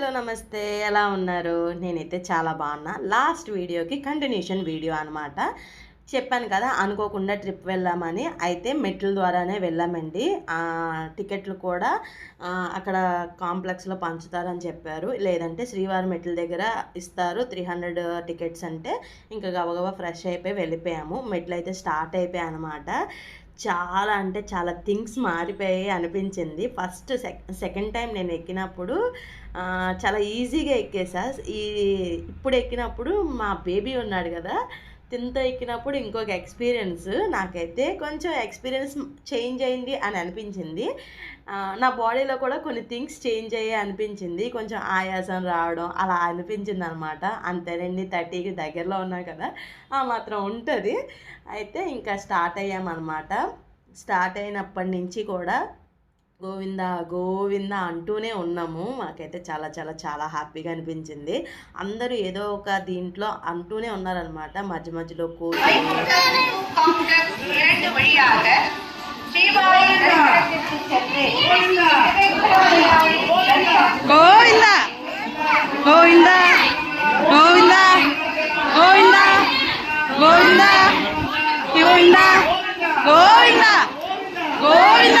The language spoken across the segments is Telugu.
హలో నమస్తే. ఎలా ఉన్నారు? నేనైతే చాలా బాగున్నా. లాస్ట్ వీడియోకి కంటిన్యూషన్ వీడియో అనమాట చెప్పాను కదా అనుకోకుండా ట్రిప్ వెళ్ళామని అయితే మెట్ల ద్వారానే వెళ్ళామండి. టికెట్లు కూడా అక్కడ కాంప్లెక్స్లో పంచుతారని చెప్పారు. లేదంటే శ్రీవారి మెట్ల దగ్గర ఇస్తారు. త్రీ హండ్రెడ్ టికెట్స్ అంటే ఇంకా గబగబా ఫ్రెష్ అయిపోయి వెళ్ళిపోయాము. మెట్లు అయితే స్టార్ట్ అయిపోయాయి అనమాట చాలా అంటే చాలా థింగ్స్ మారిపోయాయి అనిపించింది. ఫస్ట్ సెక్ సెకండ్ టైం నేను ఎక్కినప్పుడు చాలా ఈజీగా ఎక్కేసా. ఈ ఇప్పుడు ఎక్కినప్పుడు మా బేబీ ఉన్నాడు కదా తింత ఎక్కినప్పుడు ఇంకొక ఎక్స్పీరియన్స్ నాకైతే కొంచెం ఎక్స్పీరియన్స్ చేంజ్ అయింది అని అనిపించింది. నా బాడీలో కూడా కొన్ని థింగ్స్ చేంజ్ అయ్యి అనిపించింది. కొంచెం ఆయాసం రావడం అలా అనిపించింది అనమాట అంతేనండి థర్టీకి దగ్గరలో ఉన్నా కదా ఆ మాత్రం ఉంటుంది. అయితే ఇంకా స్టార్ట్ అయ్యామన్నమాట స్టార్ట్ అయినప్పటి నుంచి కూడా గోవింద గోవింద అంటూనే ఉన్నాము. మాకైతే చాలా చాలా చాలా హ్యాపీగా అనిపించింది. అందరూ ఏదో ఒక దీంట్లో అంటూనే ఉన్నారనమాట మధ్య మధ్యలో గోవింద గోవింద గోవింద గోవింద.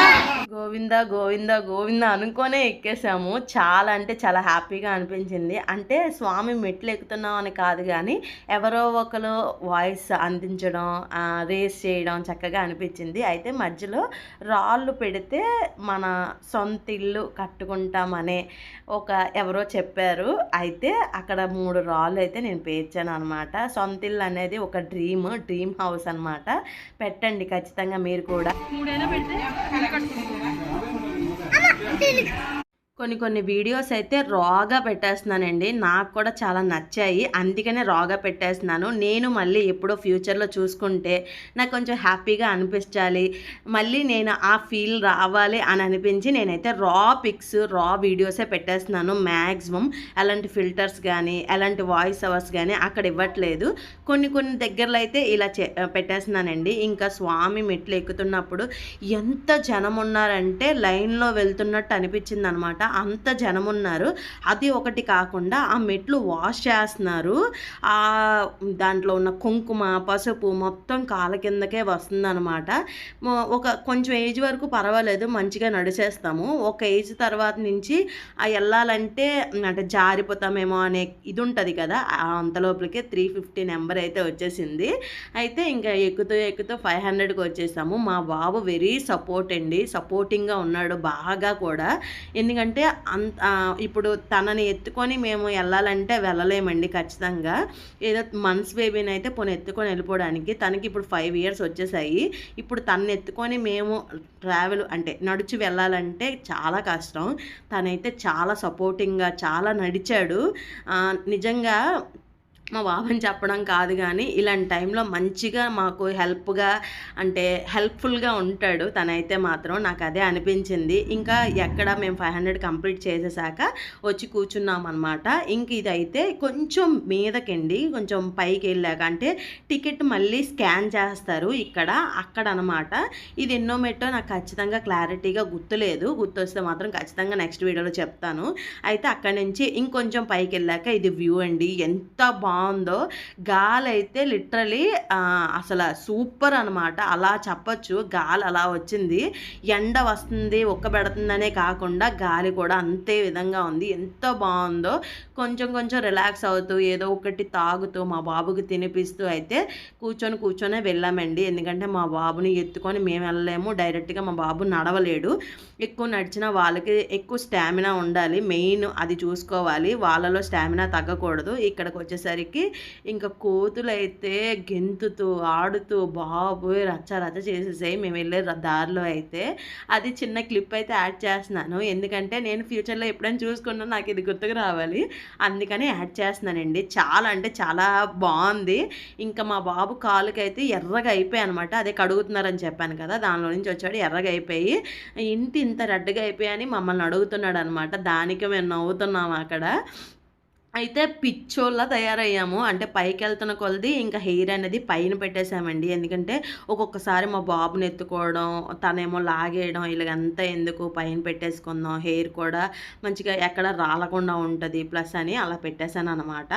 గోవింద గోవింద గోవింద అనుకోనే ఎక్కేసాము. చాలా అంటే చాలా హ్యాపీగా అనిపించింది. అంటే స్వామి మెట్లు ఎక్కుతున్నాం అని కాదు కానీ ఎవరో ఒకరు వాయిస్ అందించడం రేస్ చేయడం చక్కగా అనిపించింది. అయితే మధ్యలో రాళ్ళు పెడితే మన సొంత ఇల్లు కట్టుకుంటామనే ఒక ఎవరో చెప్పారు. అయితే అక్కడ మూడు రాళ్ళు అయితే నేను పేర్చాను అనమాట సొంత ఇల్లు అనేది ఒక డ్రీమ్ డ్రీమ్ హౌస్ అన్నమాట. పెట్టండి ఖచ్చితంగా మీరు కూడా. Ama delik. కొన్ని కొన్ని వీడియోస్ అయితే రాగా పెట్టేస్తున్నానండి. నాకు కూడా చాలా నచ్చాయి. అందుకనే రాగా పెట్టేస్తున్నాను. నేను మళ్ళీ ఎప్పుడో ఫ్యూచర్లో చూసుకుంటే నాకు కొంచెం హ్యాపీగా అనిపించాలి. మళ్ళీ నేను ఆ ఫీల్ రావాలి అని అనిపించి నేనైతే రా పిక్స్ రా వీడియోసే పెట్టేస్తున్నాను. మ్యాక్సిమం ఎలాంటి ఫిల్టర్స్ కానీ ఎలాంటి వాయిస్ అవర్స్ కానీ అక్కడ ఇవ్వట్లేదు. కొన్ని కొన్ని దగ్గరలో అయితే ఇలా చే పెట్టేస్తున్నానండి. ఇంకా స్వామి మెట్లు ఎక్కుతున్నప్పుడు ఎంత జనం ఉన్నారంటే లైన్లో వెళ్తున్నట్టు అనిపించింది అనమాట అంత జనం ఉన్నారు అది ఒకటి కాకుండా ఆ మెట్లు వాష్ చేస్తున్నారు. ఆ దాంట్లో ఉన్న కుంకుమ పసుపు మొత్తం కాళ్ళ కిందకే వస్తుందన్నమాట. ఒక కొంచెం ఏజ్ వరకు పర్వాలేదు మంచిగా నడిచేస్తాము. ఒక ఏజ్ తర్వాత నుంచి ఆ వెళ్ళాలంటే అంటే జారిపోతామేమో అనే ఇది ఉంటుంది కదా అంతలోపలికే త్రీ ఫిఫ్టీ నెంబర్ అయితే వచ్చేసింది. అయితే ఇంకా ఎక్కుతూ ఎక్కుతూ ఫైవ్ హండ్రెడ్కి వచ్చేసాము. మా బాబు వెరీ సపోర్ట్ అండి. సపోర్టింగ్గా ఉన్నాడు బాగా కూడా. ఎందుకంటే అంత ఇప్పుడు తనని ఎత్తుకొని మేము వెళ్ళాలంటే వెళ్ళలేమండి ఖచ్చితంగా. ఏదో మన్స్ బేబీని అయితే పోనీ ఎత్తుకొని వెళ్ళిపోవడానికి తనకి ఇప్పుడు ఫైవ్ ఇయర్స్ వచ్చేసాయి. ఇప్పుడు తనని ఎత్తుకొని మేము ట్రావెల్ అంటే నడిచి వెళ్ళాలంటే చాలా కష్టం. తనైతే చాలా సపోర్టింగ్గా చాలా నడిచాడు. నిజంగా మా బాబని చెప్పడం కాదు కానీ ఇలాంటి టైంలో మంచిగా మాకు హెల్ప్గా అంటే హెల్ప్ఫుల్గా ఉంటాడు. తనైతే మాత్రం నాకు అదే అనిపించింది. ఇంకా ఎక్కడ మేము ఫైవ్ హండ్రెడ్ కంప్లీట్ చేసేసాక వచ్చి కూర్చున్నాం అనమాట ఇంక ఇదైతే కొంచెం మీదకండి కొంచెం పైకి వెళ్ళాక అంటే టికెట్ మళ్ళీ స్కాన్ చేస్తారు ఇక్కడ అక్కడ అనమాట ఇది ఎన్నో మెట్టో నాకు ఖచ్చితంగా క్లారిటీగా గుర్తులేదు. గుర్తొస్తే మాత్రం ఖచ్చితంగా నెక్స్ట్ వీడియోలో చెప్తాను. అయితే అక్కడి నుంచి ఇంకొంచెం పైకి వెళ్ళాక ఇది వ్యూ అండి. ఎంత బాగుంది గాలి అయితే లిటరలీ అసలు సూపర్ అనమాట అలా చెప్పొచ్చు. గాలి అలా వచ్చింది. ఎండ వస్తుంది ఒక్క పెడుతుందనే కాకుండా గాలి కూడా అంతే విధంగా ఉంది. ఎంత బాగుందో. కొంచెం కొంచెం రిలాక్స్ అవుతూ ఏదో ఒకటి తాగుతూ మా బాబుకి తినిపిస్తూ అయితే కూర్చొని కూర్చొనే వెళ్ళామండి. ఎందుకంటే మా బాబుని ఎత్తుకొని మేము వెళ్ళలేము. డైరెక్ట్గా మా బాబు నడవలేడు. ఎక్కువ నడిచిన వాళ్ళకి ఎక్కువ స్టామినా ఉండాలి. మెయిన్ అది చూసుకోవాలి. వాళ్ళలో స్టామినా తగ్గకూడదు. ఇక్కడికి వచ్చేసరికి ఇంకా కోతులు అయితే గెంతుతూ ఆడుతూ బాబు రచ్చ రచ్చ చేసేసాయి మేము వెళ్ళే ర- దారిలో అయితే అది చిన్న క్లిప్ అయితే యాడ్ చేస్తున్నాను. ఎందుకంటే నేను ఫ్యూచర్లో ఎప్పుడైనా చూసుకున్నా నాకు ఇది గుర్తుకు రావాలి. అందుకని యాడ్ చేస్తున్నానండి. చాలా అంటే చాలా బాగుంది. ఇంకా మా బాబు కాలుకైతే ఎర్రగా అయిపోయాయి అనమాట. అదే కడుగుతున్నారని చెప్పాను కదా దానిలో నుంచి వచ్చాడు ఎర్రగా అయిపోయి. ఇంటి ఇంత రెడ్గా అయిపోయాయని మమ్మల్ని అడుగుతున్నాడు అనమాట. దానికి మేము నవ్వుతున్నాం అక్కడ. అయితే పిచ్చోళ్ళ తయారయ్యాము. అంటే పైకి వెళ్తున్న కొలది ఇంకా హెయిర్ అనేది పైన పెట్టేశామండి. ఎందుకంటే ఒక్కొక్కసారి మా బాబుని ఎత్తుకోవడం తనేమో లాగేయడం ఇలాగంతా ఎందుకు పైన పెట్టేసుకుందాం హెయిర్ కూడా మంచిగా ఎక్కడ రాలకుండా ఉంటుంది ప్లస్ అని అలా పెట్టేశాను అనమాట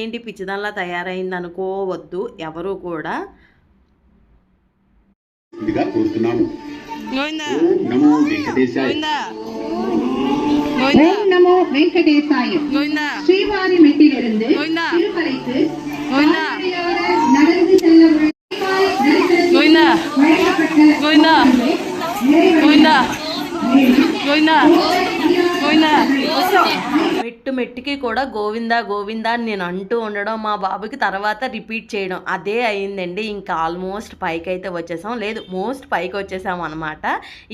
ఏంటి పిచ్చిదానిలా తయారైంది అనుకోవద్దు ఎవరు కూడా. ఇదిగా ஓம் நமோ வெங்கடேசாயம் ஸ்ரீவாரி மெட்டிலிருந்து திருப்பறைக்கு మెట్టు మెట్టుకి కూడా గోవిందా గోవిందా అని నేను అంటూ ఉండడం మా బాబుకి తర్వాత రిపీట్ చేయడం అదే అయిందండి. ఇంకా ఆల్మోస్ట్ పైకి అయితే వచ్చేసాం. లేదు మోస్ట్ పైకి వచ్చేసాం అనమాట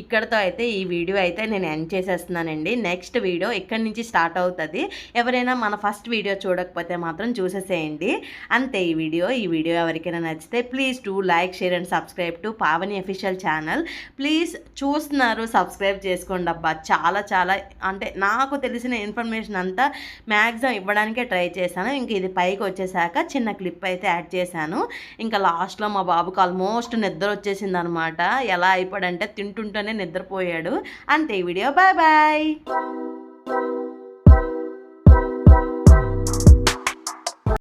ఇక్కడతో అయితే ఈ వీడియో అయితే నేను ఎండ్ చేసేస్తున్నానండి. నెక్స్ట్ వీడియో ఇక్కడి నుంచి స్టార్ట్ అవుతుంది. ఎవరైనా మన ఫస్ట్ వీడియో చూడకపోతే మాత్రం చూసేసేయండి. అంతే ఈ వీడియో. ఈ వీడియో ఎవరికైనా నచ్చితే please to like share and subscribe to Pavani official channel. Please చూస్తున్నారు సబ్స్క్రైబ్ చేసుకోండి. అబ్బా చాలా చాలా అంటే నాకు తెలిసిన ఇన్ఫర్మేషన్ అంతా మ్యాక్సిమం ఇవ్వడానికే ట్రై చేశాను. ఇంక ఇది పైకి వచ్చేసాక చిన్న క్లిప్ అయితే యాడ్ చేశాను. ఇంకా లాస్ట్లో మా బాబుకి ఆల్మోస్ట్ నిద్ర వచ్చేసింది అనమాట ఎలా అయిపోయాడంటే తింటుంటేనే నిద్రపోయాడు. అంతే వీడియో. Bye bye.